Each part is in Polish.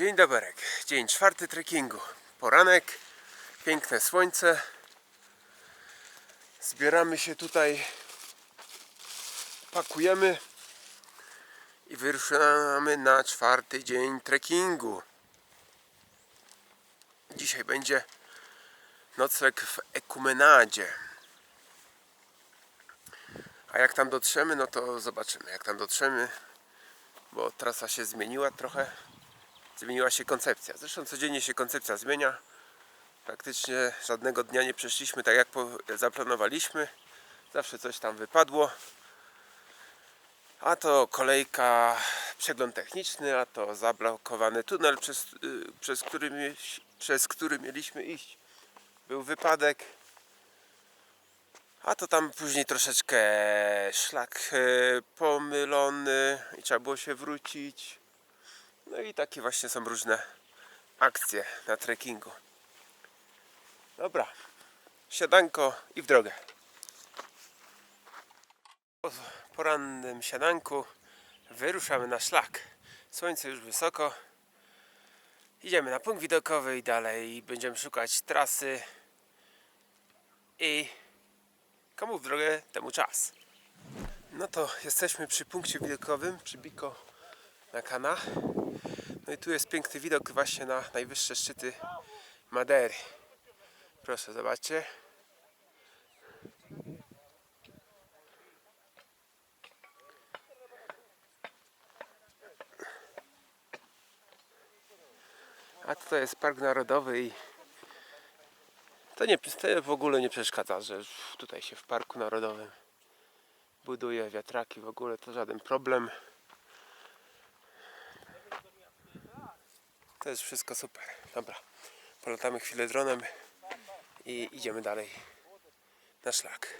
Dzień doberek. Dzień czwarty trekkingu. Poranek, piękne słońce. Zbieramy się tutaj, pakujemy i wyruszamy na czwarty dzień trekkingu. Dzisiaj będzie nocleg w Ekumenadzie. A jak tam dotrzemy, no to zobaczymy. Jak tam dotrzemy, bo trasa się zmieniła trochę zmieniła się koncepcja. Zresztą codziennie się koncepcja zmienia. Praktycznie żadnego dnia nie przeszliśmy tak jak zaplanowaliśmy. Zawsze coś tam wypadło. A to kolejka, przegląd techniczny, a to zablokowany tunel, przez, y, przez, który, przez który mieliśmy iść. Był wypadek. A to tam później troszeczkę szlak e, pomylony i trzeba było się wrócić. No i takie właśnie są różne akcje na trekkingu. Dobra, siadanko i w drogę. Po porannym siadanku wyruszamy na szlak. Słońce już wysoko. Idziemy na punkt widokowy i dalej będziemy szukać trasy i komu w drogę, temu czas. No to jesteśmy przy punkcie widokowym, przy Biko na Kana. No i tu jest piękny widok właśnie na najwyższe szczyty Madery. Proszę, zobaczcie. A tutaj jest Park Narodowy i to, nie, to w ogóle nie przeszkadza, że tutaj się w Parku Narodowym buduje wiatraki w ogóle, to żaden problem. To jest wszystko super. Dobra, polatamy chwilę dronem i idziemy dalej na szlak.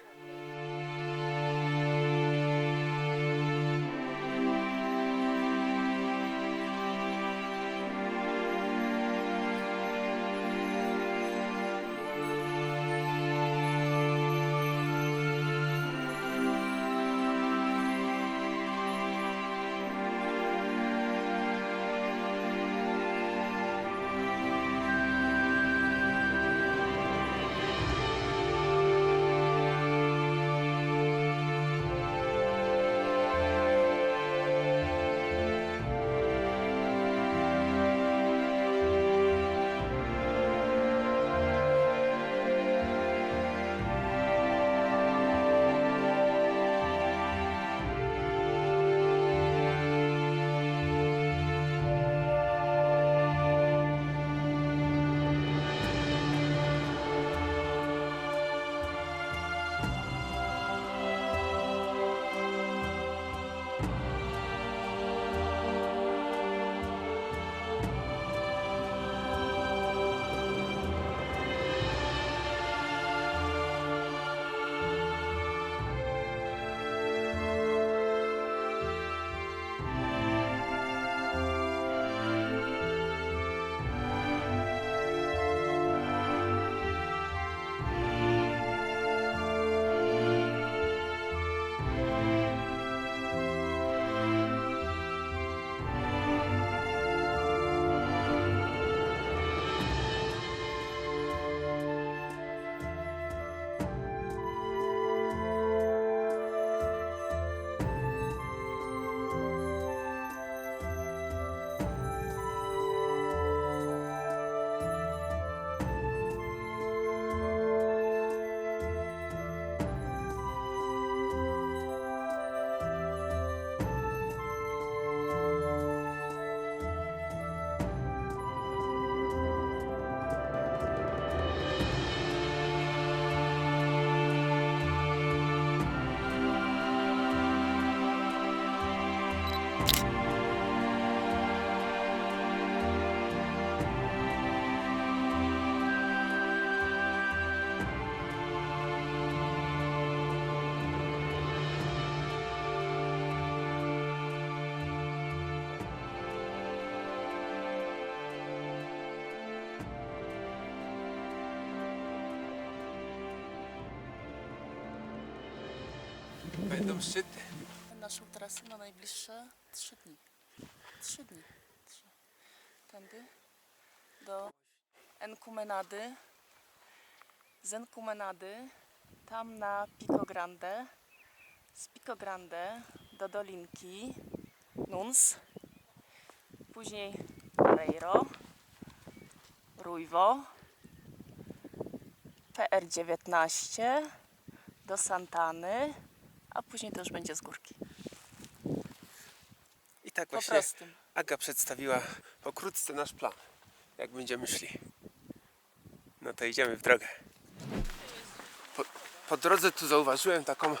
Będą szczyty. naszą trasę na najbliższe 3 dni. 3 dni. Trzy. tędy do Enkumenady. Z Enkumenady tam na Pico Grande. Z Pico Grande do Dolinki Nuns. Później Reiro, Rujwo, PR19 do Santany, a później to już będzie z górki. I tak Po właśnie prostu. Aga przedstawiła pokrótce nasz plan, jak będziemy szli. No to idziemy w drogę. Po, po drodze tu zauważyłem taką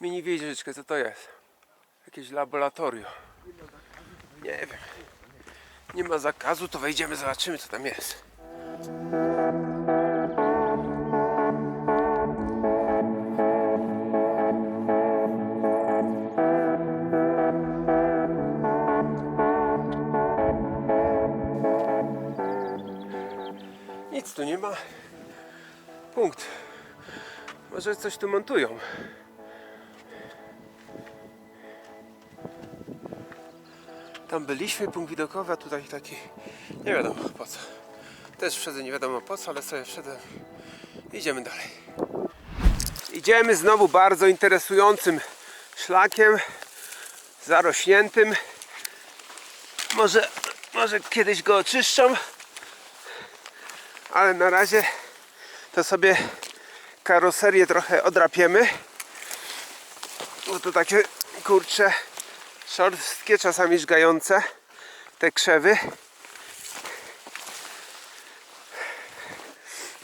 mini wieżyczkę, co to jest? Jakieś laboratorium. Nie wiem. Nie ma zakazu, to wejdziemy, zobaczymy co tam jest. Nic tu nie ma. Punkt. Może coś tu montują. Tam byliśmy, punkt widokowy, a tutaj taki nie wiadomo po co. Też wszedłem nie wiadomo po co, ale sobie wszedłem. Idziemy dalej. Idziemy znowu bardzo interesującym szlakiem, zarośniętym. Może, może kiedyś go oczyszczą, ale na razie to sobie karoserię trochę odrapiemy. Bo to takie kurcze szorstkie, czasami żgające te krzewy.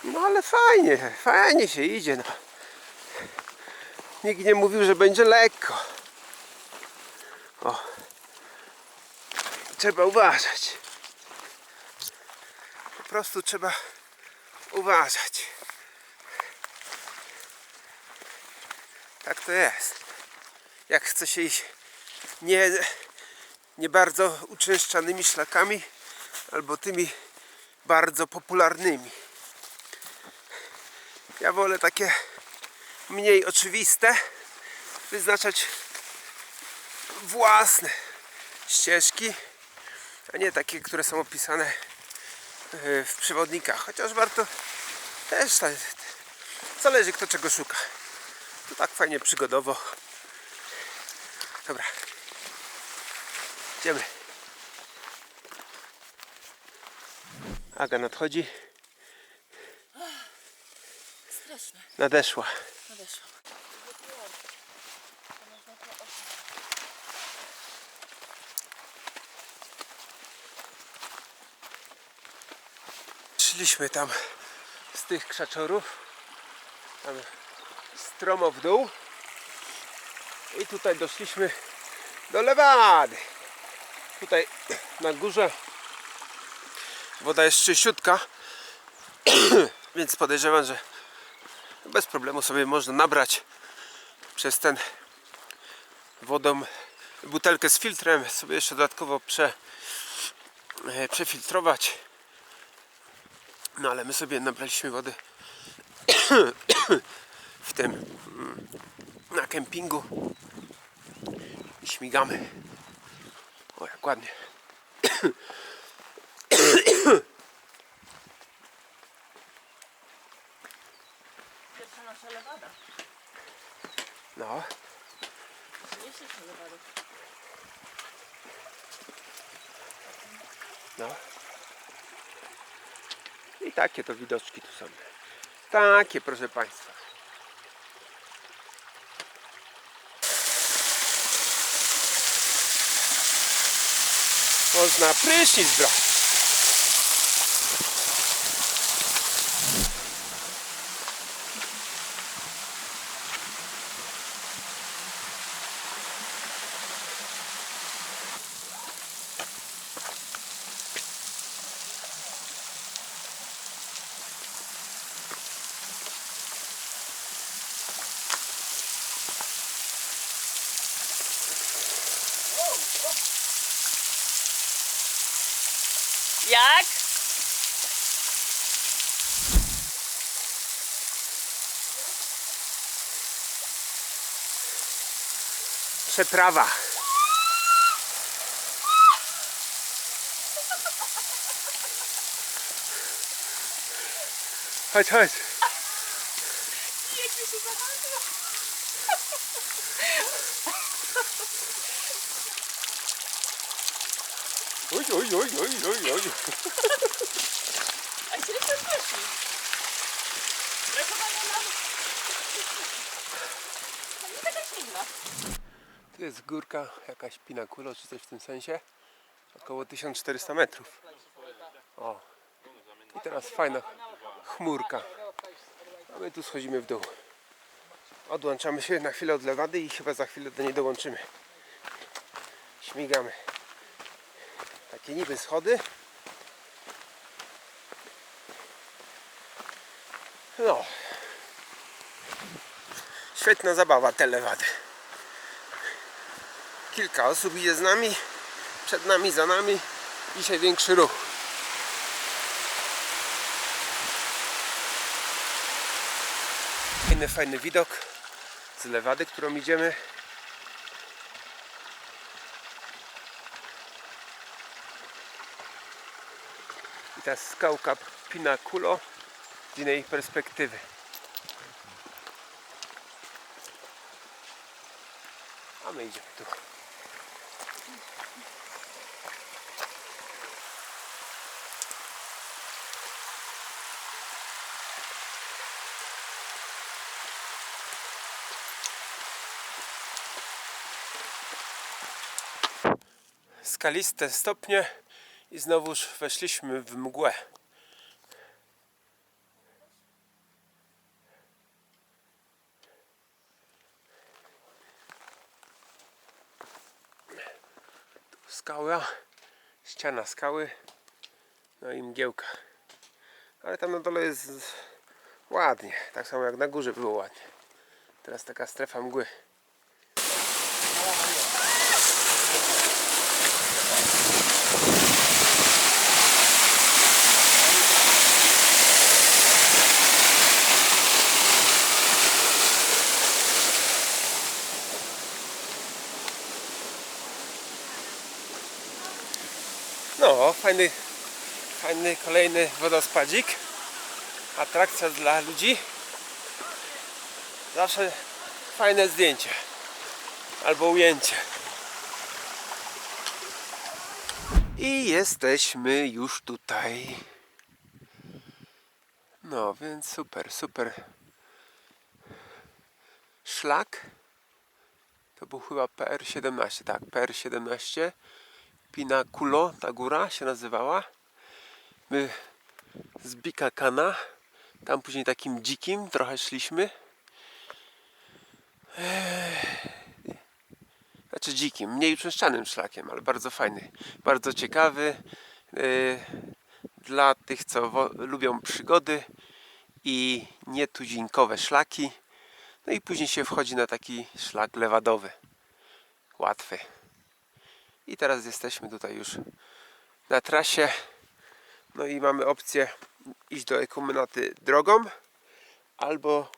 No ale fajnie, fajnie się idzie. No. Nikt nie mówił, że będzie lekko. O. Trzeba uważać. Prostu trzeba uważać. Tak to jest. Jak chce się iść nie, nie bardzo uczęszczanymi szlakami albo tymi bardzo popularnymi. Ja wolę takie mniej oczywiste wyznaczać własne ścieżki, a nie takie, które są opisane w przewodnikach. Chociaż warto też zależy kto czego szuka. To tak fajnie przygodowo. Dobra. Idziemy. Aga nadchodzi. Straszne. Nadeszła. Nadeszła. Szliśmy tam z tych krzaczorów. Tam stromo w dół. I tutaj doszliśmy do Lewady. Tutaj na górze woda jest czyściutka. Więc podejrzewam, że bez problemu sobie można nabrać przez ten wodą butelkę z filtrem sobie jeszcze dodatkowo prze, e, przefiltrować no ale my sobie nabraliśmy wody w tym na kempingu i śmigamy. O jak ładnie. Pierwsza nasza lewada. No, Przynieśliśmy lewadę. no. I takie to widoczki tu są. Takie proszę Państwa. Można prysznic brać. Jak? Przeprawa. Chodź, chodź. Górka, jakaś pinakulo czy coś w tym sensie. Około 1400 metrów. O. I teraz fajna chmurka. A my tu schodzimy w dół. Odłączamy się na chwilę od lewady i chyba za chwilę do niej dołączymy. Śmigamy. Takie niby schody. No. Świetna zabawa te lewady. Kilka osób idzie z nami, przed nami, za nami. Dzisiaj większy ruch. Fajny, fajny widok z lewady, którą idziemy. I ta skałka Pinaculo z innej perspektywy. A my idziemy tu. Skaliste stopnie i znowuż weszliśmy w mgłę. skała, ściana skały, no i mgiełka. Ale tam na dole jest ładnie, tak samo jak na górze było ładnie. Teraz taka strefa mgły. No, fajny, fajny kolejny wodospadzik. Atrakcja dla ludzi. Zawsze fajne zdjęcie. Albo ujęcie. I jesteśmy już tutaj. No, więc super, super. Szlak. To był chyba PR17, tak, PR17. Pinaculo, ta góra się nazywała. My z Bikakana, tam później takim dzikim trochę szliśmy. Znaczy dzikim, mniej uczęszczanym szlakiem, ale bardzo fajny, bardzo ciekawy. Eee, Dla tych, co lubią przygody i nietuzinkowe szlaki. No i później się wchodzi na taki szlak lewadowy. Łatwy. I teraz jesteśmy tutaj już na trasie. No i mamy opcję iść do Ekumenaty drogą albo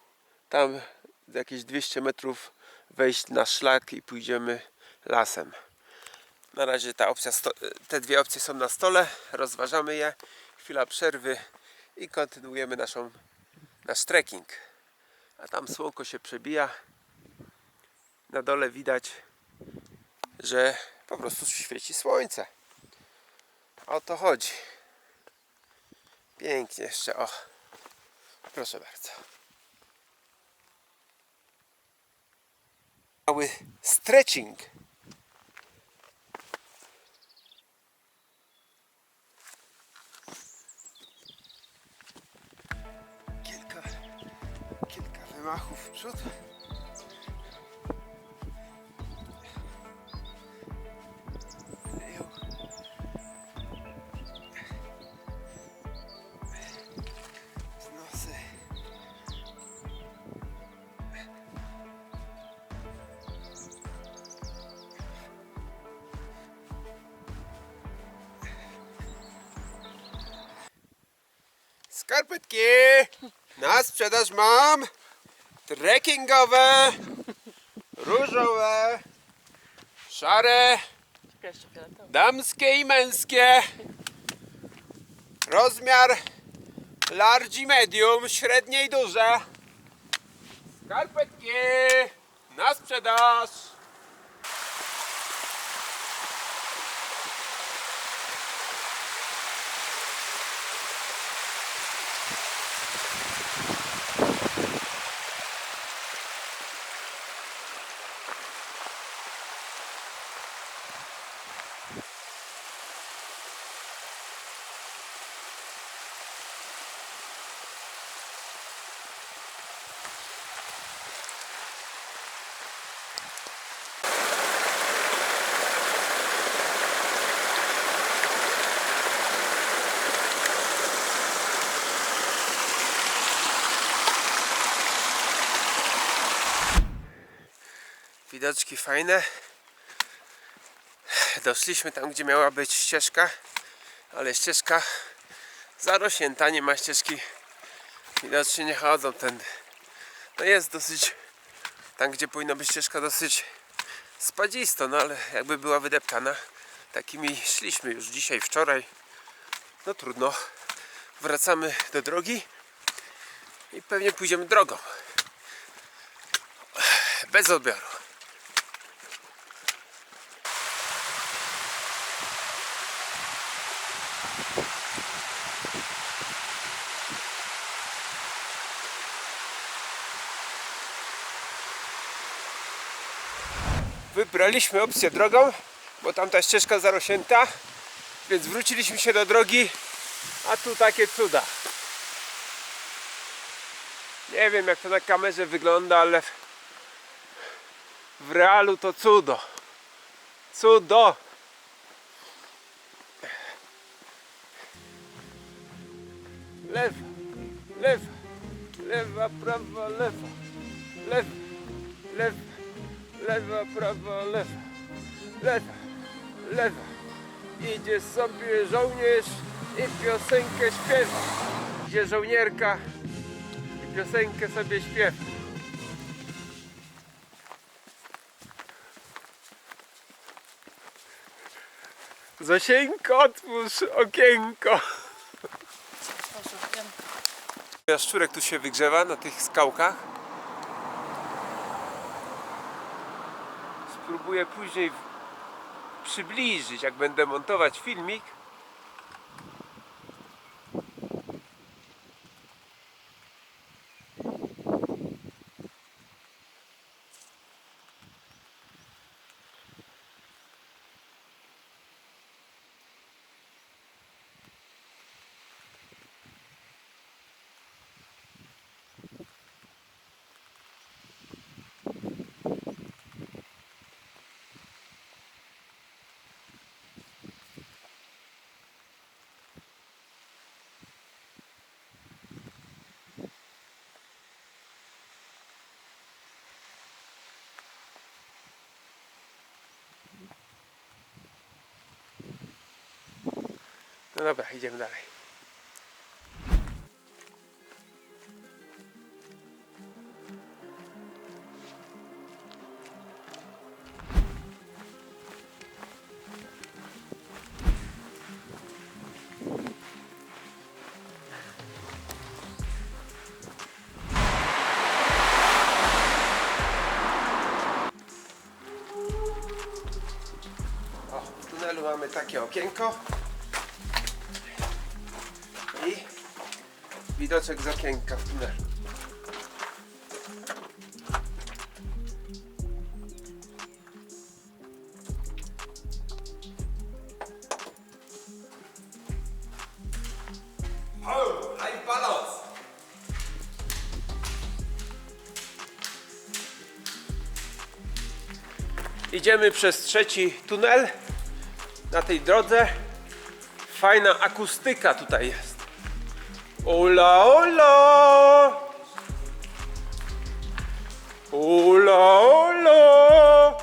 tam jakieś 200 metrów wejść na szlak i pójdziemy lasem. Na razie ta opcja te dwie opcje są na stole, rozważamy je. Chwila przerwy i kontynuujemy naszą, nasz trekking. A tam słonko się przebija. Na dole widać że po prostu świeci słońce. O to chodzi. Pięknie jeszcze, o. Proszę bardzo. Mały stretching. Kilka, kilka wymachów w przód. Skarpetki! Na sprzedaż mam! Trekkingowe! Różowe! Szare! Damskie i męskie. Rozmiar Large i medium, średnie i duże. Skarpetki na sprzedaż. Widoczki fajne. Doszliśmy tam, gdzie miała być ścieżka, ale ścieżka zarośnięta, nie ma ścieżki. Widocznie nie chodzą ten. No jest dosyć, tam gdzie powinna być ścieżka, dosyć spadzisto, no ale jakby była wydeptana. Takimi szliśmy już dzisiaj, wczoraj. No trudno. Wracamy do drogi i pewnie pójdziemy drogą. Bez odbioru. Wybraliśmy opcję drogą, bo tamta ścieżka zarośnięta, więc wróciliśmy się do drogi, a tu takie cuda. Nie wiem jak to na kamerze wygląda, ale w- realu to cudo. Cudo! Lewa, lewa, lewa, prawa, lewa, lewa, lewa, lewa, prawa, lewa, lewa, lewa. Idzie sobie żołnierz i piosenkę śpiewa. Idzie żołnierka i piosenkę sobie śpiewa. Zosieńko, otwórz okienko. Jaszczurek tu się wygrzewa na tych skałkach. Spróbuję później przybliżyć, jak będę montować filmik. No dobra, idziemy dalej. O, tunelu mamy takie okienko. Widoczek z okienka w tunelu. Idziemy przez trzeci tunel na tej drodze. Fajna akustyka tutaj jest. Ola, ola! Ola, ola!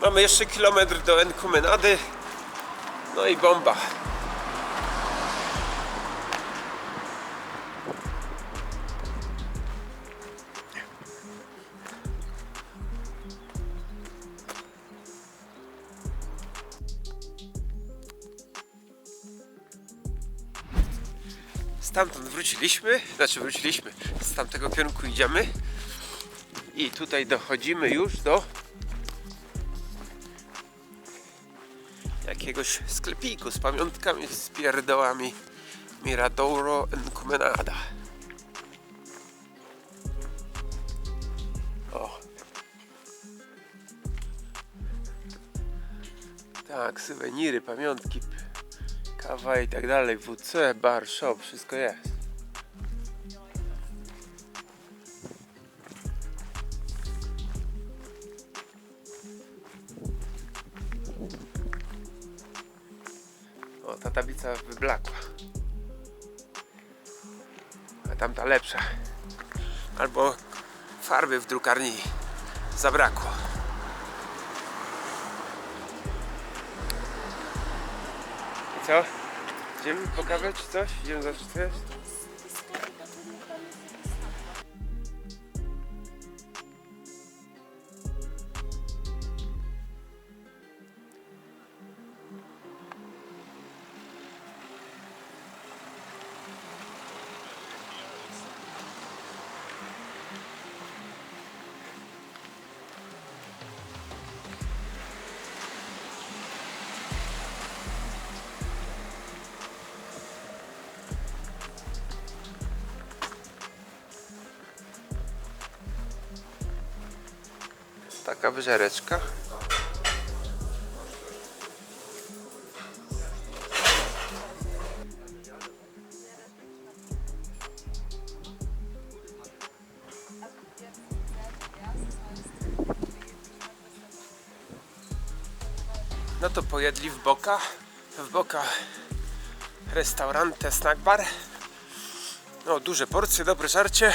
Mamy jeszcze kilometr do Enkumenady. No i bomba. Wróciliśmy, znaczy wróciliśmy, z tamtego kierunku idziemy i tutaj dochodzimy już do jakiegoś sklepiku z pamiątkami, z pierdołami Miradouro Encumenada. O. Tak, suweniry, pamiątki, kawa i tak dalej, WC, bar, shop, wszystko jest. Wyblakła. A tamta lepsza. Albo farby w drukarni zabrakło. I co? Idziemy po kawę czy coś? Idziemy zacząć wyżereczka. No to pojedli w Boka. W Boka restaurante, snack bar. No, duże porcje, dobre żarcie.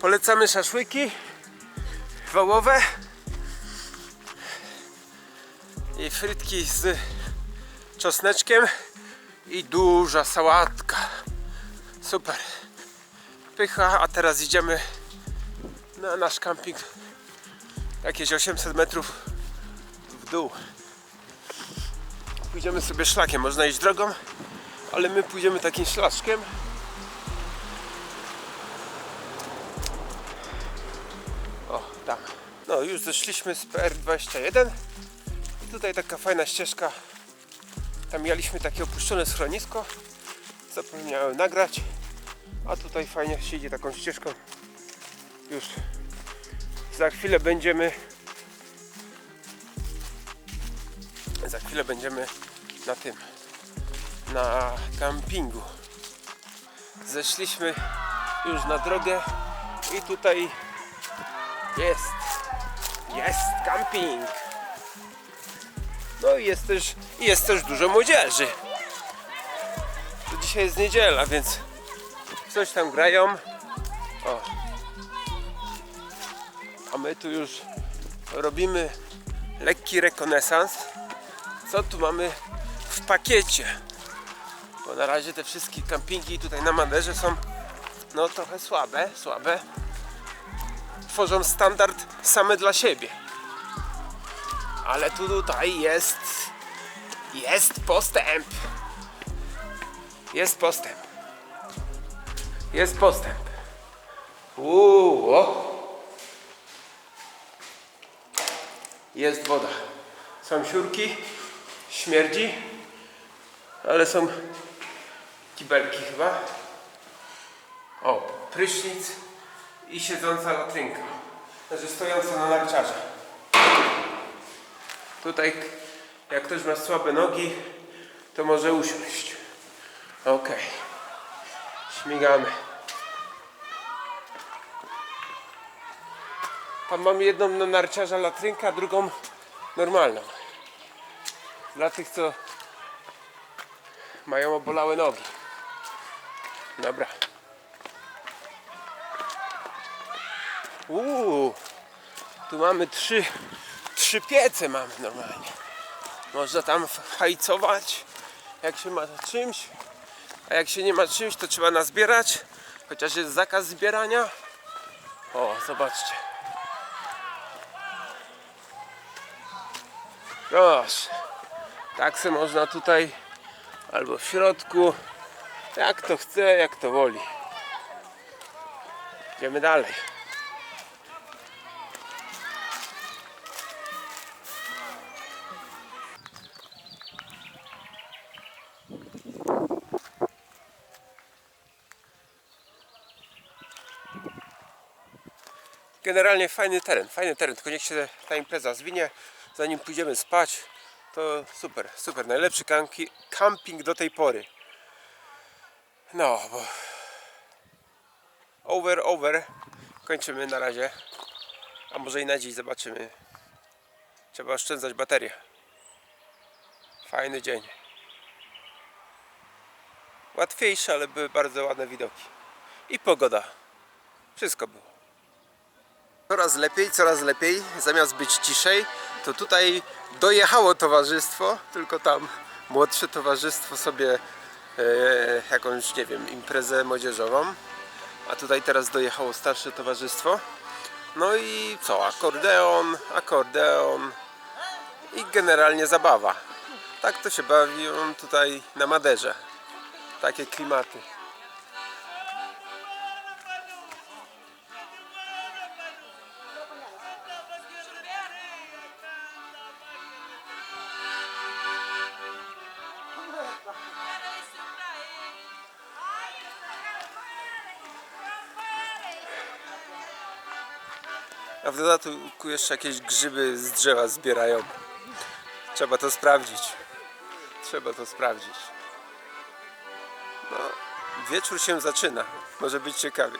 Polecamy szaszłyki wołowe frytki z czosneczkiem i duża sałatka. Super. Pycha, a teraz idziemy na nasz camping jakieś 800 metrów w dół. Pójdziemy sobie szlakiem, można iść drogą, ale my pójdziemy takim szlaczkiem. O, tam. No, już zeszliśmy z PR21. Tutaj taka fajna ścieżka. Tam mieliśmy takie opuszczone schronisko. Zapomniałem nagrać. A tutaj fajnie się idzie taką ścieżką. Już za chwilę będziemy za chwilę będziemy na tym na campingu zeszliśmy już na drogę i tutaj jest jest camping no i jest też jest też dużo młodzieży. To dzisiaj jest niedziela więc coś tam grają. O. a my tu już robimy lekki rekonesans. Co tu mamy w pakiecie? Bo na razie te wszystkie kampingi tutaj na Maderze są no trochę słabe, słabe. Tworzą standard same dla siebie ale tu tutaj jest jest postęp. Jest postęp. Jest postęp. Uuu, jest woda. Są siurki śmierdzi ale są kibelki chyba. O, prysznic i siedząca latrynka znaczy stojąca na narciarze tutaj jak ktoś ma słabe nogi to może usiąść. Ok śmigamy. Tam mamy jedną na narciarza latrynkę a drugą normalną. Dla tych co mają obolałe nogi. Dobra. Uuu, tu mamy trzy, trzy piece mamy normalnie. Można tam hajcować, jak się ma czymś, a jak się nie ma czymś, to trzeba nazbierać, chociaż jest zakaz zbierania. O, zobaczcie. Proszę. Tak se można tutaj albo w środku, Jak to chce, jak to woli. Idziemy dalej. Generalnie fajny teren, fajny teren, tylko niech się ta impreza zwinie, zanim pójdziemy spać. To super, super, najlepszy kampi- camping do tej pory. No, bo over, over. Kończymy na razie. A może i na dziś zobaczymy. Trzeba oszczędzać baterię. Fajny dzień. Łatwiejsze, ale były bardzo ładne widoki. I pogoda. Wszystko było. Coraz lepiej, coraz lepiej. Zamiast być ciszej, to tutaj dojechało towarzystwo, tylko tam młodsze towarzystwo sobie e, jakąś, nie wiem, imprezę młodzieżową. A tutaj teraz dojechało starsze towarzystwo. No i co? Akordeon, akordeon i generalnie zabawa. Tak to się bawią tutaj na Maderze. Takie klimaty. A w dodatku jeszcze jakieś grzyby z drzewa zbierają. Trzeba to sprawdzić. Trzeba to sprawdzić. No, wieczór się zaczyna. Może być ciekawie.